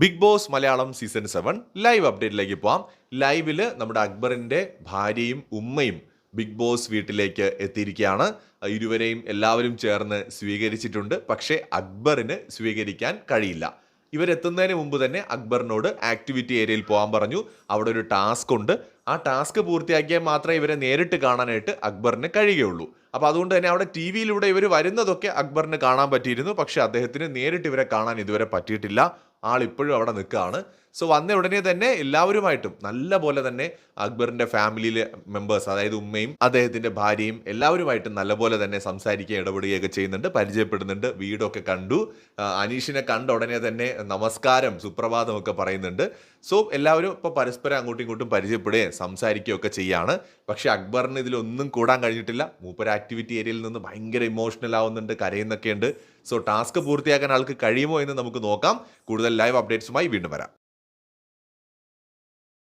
Bigg Boss Malayalam season seven live അപ്ഡേറ്റിലേക്ക് പോവാം. ലൈവിൽ നമ്മുടെ അക്ബറിന്റെ ഭാര്യയും ഉമ്മയും ബിഗ് ബോസ് വീട്ടിലേക്ക് എത്തിയിരിക്കുകയാണ്. ഇരുവരെയും എല്ലാവരും ചേർന്ന് സ്വീകരിച്ചിട്ടുണ്ട്. പക്ഷേ അക്ബറിന് സ്വീകരിക്കാൻ കഴിയില്ല. ഇവരെത്തുന്നതിന് മുമ്പ് തന്നെ അക്ബറിനോട് ആക്ടിവിറ്റി ഏരിയയിൽ പോകാൻ പറഞ്ഞു. അവിടെ ഒരു ടാസ്ക് ഉണ്ട്. ആ ടാസ്ക് പൂർത്തിയാക്കിയാൽ മാത്രമേ ഇവരെ നേരിട്ട് കാണാനായിട്ട് അക്ബറിന് കഴിയുകയുള്ളൂ. അപ്പോൾ അതുകൊണ്ട് തന്നെ അവിടെ ടി വിയിലൂടെ ഇവർ വരുന്നതൊക്കെ അക്ബറിന് കാണാൻ പറ്റിയിരുന്നു. പക്ഷേ അദ്ദേഹത്തിന് നേരിട്ട് ഇവരെ കാണാൻ ഇതുവരെ പറ്റിയിട്ടില്ല. ആൾ ഇപ്പോഴും അവിടെ നിൽക്കുകയാണ്. സോ വന്ന ഉടനെ തന്നെ എല്ലാവരുമായിട്ടും നല്ല പോലെ തന്നെ അക്ബറിന്റെ ഫാമിലിയിലെ മെമ്പേഴ്സ് അതായത് ഉമ്മയും അദ്ദേഹത്തിന്റെ ഭാര്യയും എല്ലാവരുമായിട്ടും നല്ലപോലെ തന്നെ സംസാരിക്കുക ഇടപെടുകയൊക്കെ ചെയ്യുന്നുണ്ട് പരിചയപ്പെടുന്നുണ്ട് വീടൊക്കെ കണ്ടു. അനീഷിനെ കണ്ട ഉടനെ തന്നെ നമസ്കാരം സുപ്രഭാതം ഒക്കെ പറയുന്നുണ്ട്. സോ എല്ലാവരും ഇപ്പോൾ പരസ്പരം അങ്ങോട്ടും ഇങ്ങോട്ടും പരിചയപ്പെടുകയും സംസാരിക്കുകയൊക്കെ ചെയ്യാണ്. പക്ഷേ അക്ബറിന് ഇതിലൊന്നും കൂടാൻ കഴിഞ്ഞിട്ടില്ല. മൂപ്പർ ആക്ടിവിറ്റി ഏരിയയിൽ നിന്ന് ഭയങ്കര ഇമോഷണൽ ആവുന്നുണ്ട് കരയുന്നൊക്കെ ഉണ്ട് സോ ടാസ്ക് പൂർത്തിയാക്കാൻ ആൾക്ക് കഴിയുമോ എന്ന് നമുക്ക് നോക്കാം. കൂടുതൽ ലൈവ് അപ്ഡേറ്റ്സുമായി വീണ്ടും വരാം.